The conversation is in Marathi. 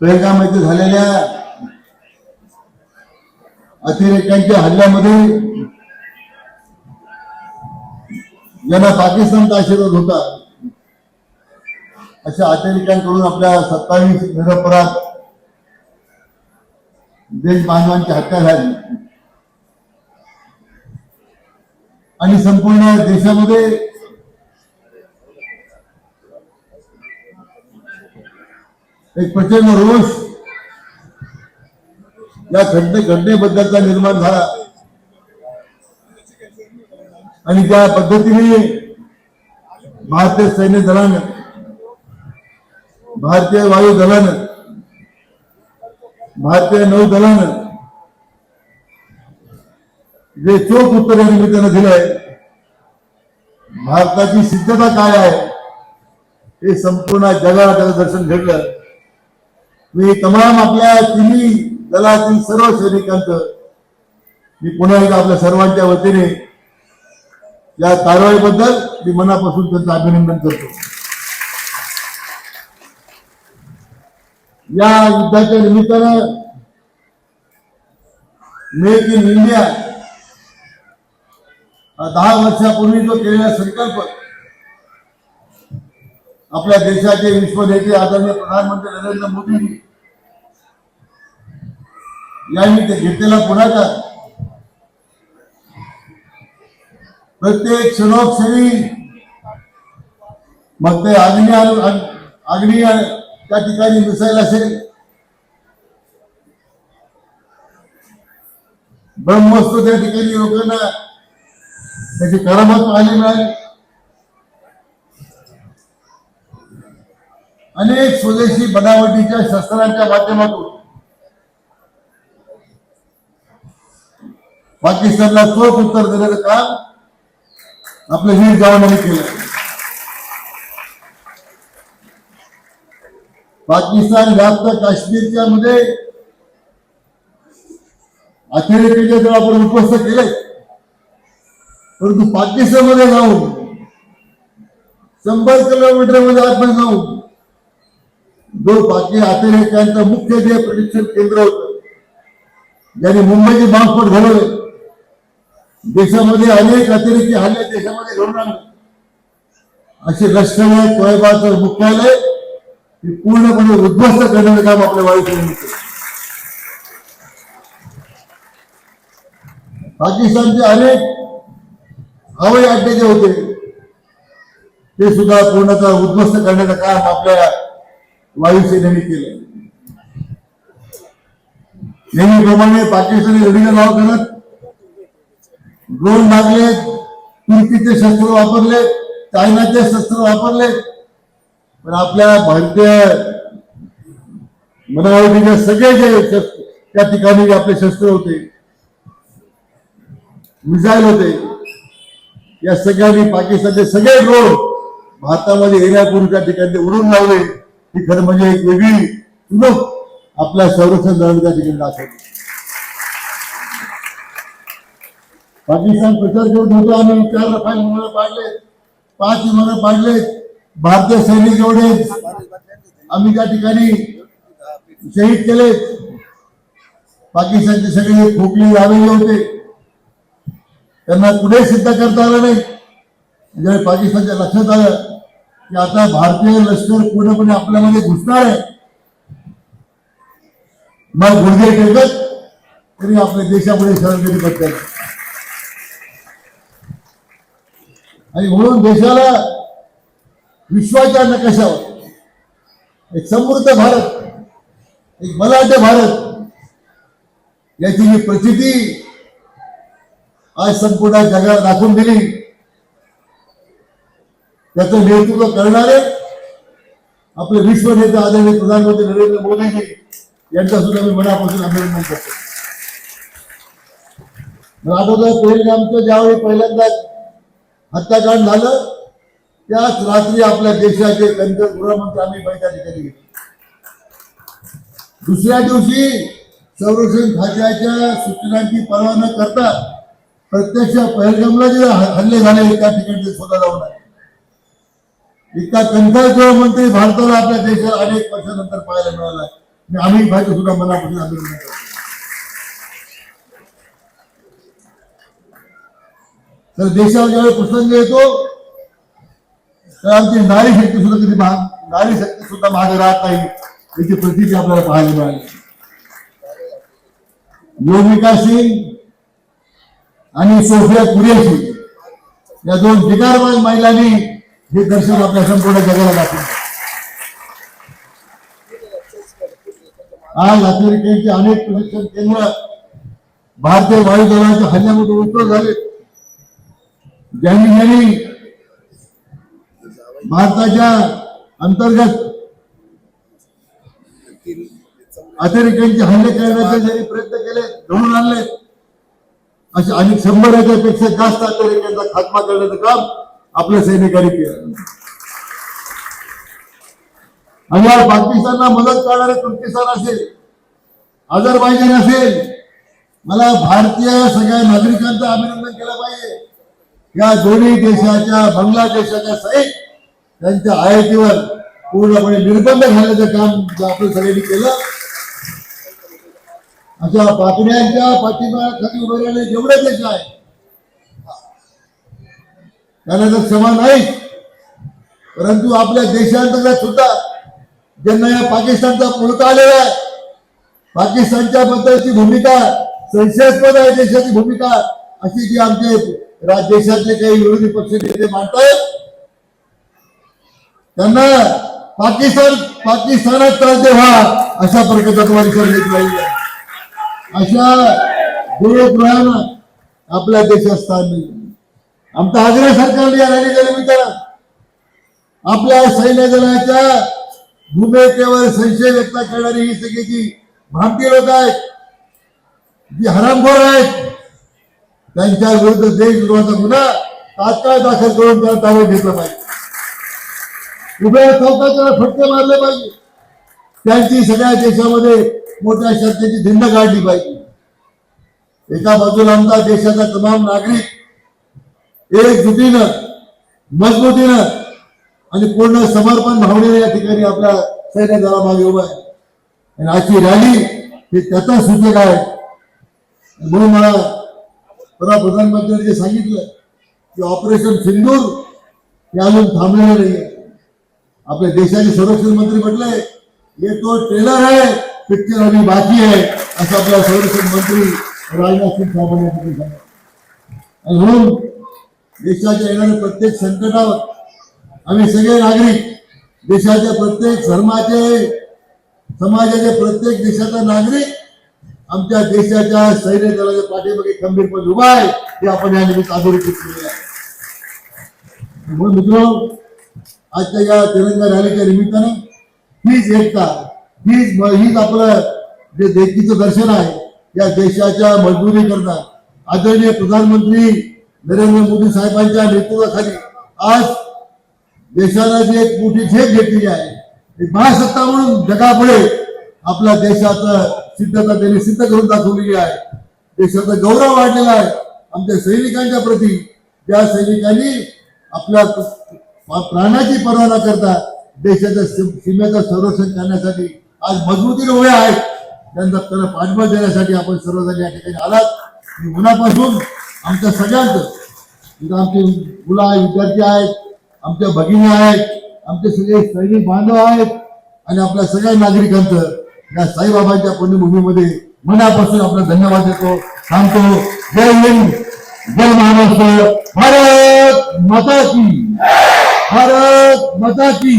पेहलगाम झालेल्या अतिरेक्यांच्या हल्ल्यामध्ये ज्यांना पाकिस्तानचा आशीर्वाद होता अशा अतिरेक्यांकडून आपल्या सत्तावीस निरपराध देश बांधवांची हत्या झाली. आणि संपूर्ण देशामध्ये एक प्रचंड रोष. या घटने घटनेबद्दलचा निर्माण झाला. आणि त्या पद्धतीने भारतीय सैन्य दलानं भारतीय वायू दलानं भारतीय नौदलानं जे चोख उत्तर या निमित्तानं दिलंय भारताची सिद्धता काय आहे हे संपूर्ण जगाला त्याचं दर्शन घडलं मी तमाम आपल्या तिन्ही दलातील सर्व सैनिकांचं मी पुन्हा एकदा आपल्या सर्वांच्या वतीने या कारवाईबद्दल मी मनापासून त्यांचं अभिनंदन करतो. या युद्धाच्या निमित्तानं मेक इन इंडिया दहा वर्षापूर्वी जो केलेला संकल्प आपल्या देशाचे विश्व नेते आदरणीय प्रधानमंत्री नरेंद्र मोदींनी यांनी ते घेतलेला पुढाकार. प्रत्येक क्षणोक्षणी मग ते अग्नी अग्नी त्या ठिकाणी मिसाईल असेल. ब्रह्मस्तू त्या ठिकाणी लोकांना त्याची करामत आली मिळाली अनेक स्वदेशी बनावटीच्या शस्त्रांच्या माध्यमातून. पाकिस्तानला चोख उत्तर देण्याचं काम आपल्या वीर जवानांनी केलं. पाकिस्तान व्याप्त काश्मीरच्या मध्ये अतिरेकीचे जर आपण उद्ध्वस्त केले. परंतु पाकिस्तानमध्ये जाऊन शंभर किलोमीटरमध्ये आपण जाऊन जो बाकी अतिरेक्यांचं मुख्य जे प्रशिक्षण केंद्र होत ज्याने मुंबईचे बॉम्बस्फोट घडवले. देशामध्ये अनेक अतिरेकी हल्ले देशामध्ये घडून आणले. असे लष्कर तोयबाचं मुख्यालय हे पूर्णपणे उद्ध्वस्त करण्याचं काम आपल्या वायुसेनेने केलं. पाकिस्तानचे अनेक हवाई अड्डे जे होते ते सुद्धा पूर्णतः उद्ध्वस्त करण्याचं काम आपल्या वायुसेनेने केलं. नेहमीप्रमाणे पाकिस्तानी लढीला नाव करत ड्रोन मागले तुर्कीचे शस्त्र वापरले चायनाचे शस्त्र वापरले पण आपल्या भारतीय मनावटीचे सगळे जे शस्त्र त्या ठिकाणी आपले शस्त्र होते मिसाईल होते या सगळ्यांनी पाकिस्तानचे सगळे ड्रोन भारतामध्ये येण्यापूर्वी त्या ठिकाणी उडून लावले. ही खरं म्हणजे एक वेगळी चुनूक आपल्या संरक्षण दलाने त्या ठिकाणी दाखवली पाकिस्तान प्रचार करत होतो आम्ही चार रफाल विमान पाडले. पाच विमानं पाडले. भारतीय सैनिक एवढे आम्ही त्या ठिकाणी शहीद केले. पाकिस्तानचे सगळे खोकले लावलेले होते. त्यांना कुठे सिद्ध करता आलं नाही. ज्यावेळी पाकिस्तानच्या लक्षात आलं की आता भारतीय लष्कर पूर्णपणे आपल्यामध्ये घुसणार आहे. मग गुडघे टेकत तरी आपल्या देशापुढे शरणगिरी पत्करली आणि म्हणून देशाला विश्वाच्या नकाशावर एक समृद्ध भारत एक बलाढ्य भारत याची जी प्रचिती आज संपूर्ण जगाला दाखवून दिली. त्याचं नेतृत्व करणारे आपले विश्व नेते आदरणीय प्रधानमंत्री नरेंद्र मोदीजी यांचा सुद्धा मी मनापासून अभिनंदन करतो. मला आठवतं पेहलगामचं ज्यावेळी पहिल्यांदा हत्याकांड झालं त्याच रात्री आपल्या देशाचे केंद्र गृहमंत्री आम्ही त्या ठिकाणी घेतली. दुसऱ्या दिवशी संरक्षण खात्याच्या सूचनांची पर्वा न करता प्रत्यक्ष पहलगामला जे हल्ले झाले त्या ठिकाणी स्वतः जाऊन आले. इतका कंठाळ गृहमंत्री भारताला आपल्या देशात अनेक वर्षानंतर पाहायला मिळाला मी आम्ही भाईचं सुद्धा मनापासून अभिनंदन करतो. तर देशावर ज्यावेळी प्रसंग येतो तर आमची नारी शक्ती सुद्धा कधी महाग नारी शक्ती सुद्धा मागे राहत नाही. याची प्रतीची आपल्याला पाहायला मिळाली. योगिका सिंग आणि सोफिया कुरेशी या दोन जिगारबाज महिलांनी हे दर्शन आपल्या संपूर्ण जगाला दाखवलं आज अमेरिकेचे अनेक प्रशिक्षण केंद्र भारतीय वायुदलाच्या हल्ल्यामध्ये उद्धव झाले. ज्यांनी ज्यांनी भारताच्या अंतर्गत अतिरेक्यांचे हल्ले करण्याचे ज्यांनी प्रयत्न केले घडून आणले असे अनेक शंभराच्या पेक्षा जास्त अतिरेक्यांचा खात्मा करण्याचं काम आपल्या सैनिकांनी केलं आणि या पाकिस्तानला मदत करणारे तुर्किस्तान असेल अझरबैजान असेल मला भारतीय सगळ्या नागरिकांचं अभिनंदन केलं पाहिजे. या दोन्ही देशाच्या बांगलादेशाच्या सहित त्यांच्या आयातीवर पूर्णपणे निर्बंध घालण्याचं काम जे आपण सगळ्यांनी केलं. अशा बातम्यांच्या पाठिंबा खाली उभारलेले जेवढे देश आहेत त्यांना तर क्षमा नाही परंतु आपल्या देशांतर्गत सुद्धा ज्यांना या पाकिस्तानचा पुरता आलेला आहे पाकिस्तानच्या बद्दलची भूमिका संशयास्पद आहे देशाची भूमिका अशी जी आमचे देशातले काही विरोधी पक्ष नेते मांडतायत त्यांना पाकिस्तान पाकिस्तानात त्रास व्हा अशा प्रकारचा तुम्हाला विचार घेत पाहिजे अशा देवप्रायानं आपल्या देशात स्थान नाही. आमचा आग्रह सरकारने या रॅलीच्या विचारा आपल्या सैन्य दलाच्या भूमिकेवर संशय व्यक्त करणारी ही सगळी जी भारतीय लोक आहेत जी हरामखोर आहेत त्यांच्या विरुद्ध देशद्रोहाचा गुन्हा तात्काळ दाखल करून त्याला ताब्यात घेतलं पाहिजे. उभ्या चौकाच्या फटके मारले पाहिजे. त्यांची सगळ्या देशामध्ये मोठ्या शक्तीची धिंड काढली पाहिजे एका बाजूला आमचा देशाचा तमाम नागरिक एकजुटीनं मजबूतीनं आणि पूर्ण समर्पण भावनेने या ठिकाणी आपल्या सैन्य दलामागे उभा आहे. आणि आजची रॅली हे त्याचा सूचक आहे. म्हणून मला मला प्रधानमंत्र्यांनी सांगितलं की ऑपरेशन सिंदूर हे अजून थांबलेलं नाही आपल्या देशाचे संरक्षण मंत्री म्हटले हे तो ट्रेलर आहे पिक्चर अभी बाकी आहे असं आपल्या संरक्षण मंत्री राजनाथ सिंग साहेबांनी सांगितलं. आणि म्हणून देशाच्या येणाऱ्या प्रत्येक संकटावर आम्ही सगळे नागरिक देशाच्या प्रत्येक धर्माचे समाजाचे प्रत्येक देशाचा नागरिक आमच्या देशाच्या सैन्य दलाच्या पाठीमागे खंबीरपणे उभा आहे हे आपण या निमित्त अधोरेखित केलेलं आहे. म्हणून मित्र आजच्या या तिरंगा रॅलीच्या निमित्तानं हीच एकता हीच हीच आपलं जे देखीचं दर्शन आहे या देशाच्या मजबुरीकरता आदरणीय प्रधानमंत्री नरेंद्र मोदी साहेबांच्या नेतृत्वाखाली आज देशाला जी एक मोठी झेप घेतलेली आहे एक महासत्ता म्हणून जगापुढे आपल्या देशाचं सिद्धता त्यांनी सिद्ध करून दाखवलेली आहे. देशाचा गौरव वाढलेला आहे. आमच्या सैनिकांच्या प्रती ज्या सैनिकांनी आपल्या प्राणाची पर्वा न करता देशाच्या सीमेचं संरक्षण करण्यासाठी आज मजबूतीने उभे आहेत. त्यांचा त्यांना पाठबळ देण्यासाठी आपण सर्वजण या ठिकाणी आलात. मी मनापासून आमच्या सगळ्यांचं. इथं आमचे मुलं आहेत विद्यार्थी आहेत आमच्या भगिनी आहेत आमचे सगळे सैनिक बांधव आहेत आणि आपल्या सगळ्या नागरिकांचं या साईबाबांच्या पुण्यभूमीमध्ये मनापासून आपला धन्यवाद देतो सांगतो. जय हिंद जय महाराष्ट्र. भारत माता की. भारत माता की.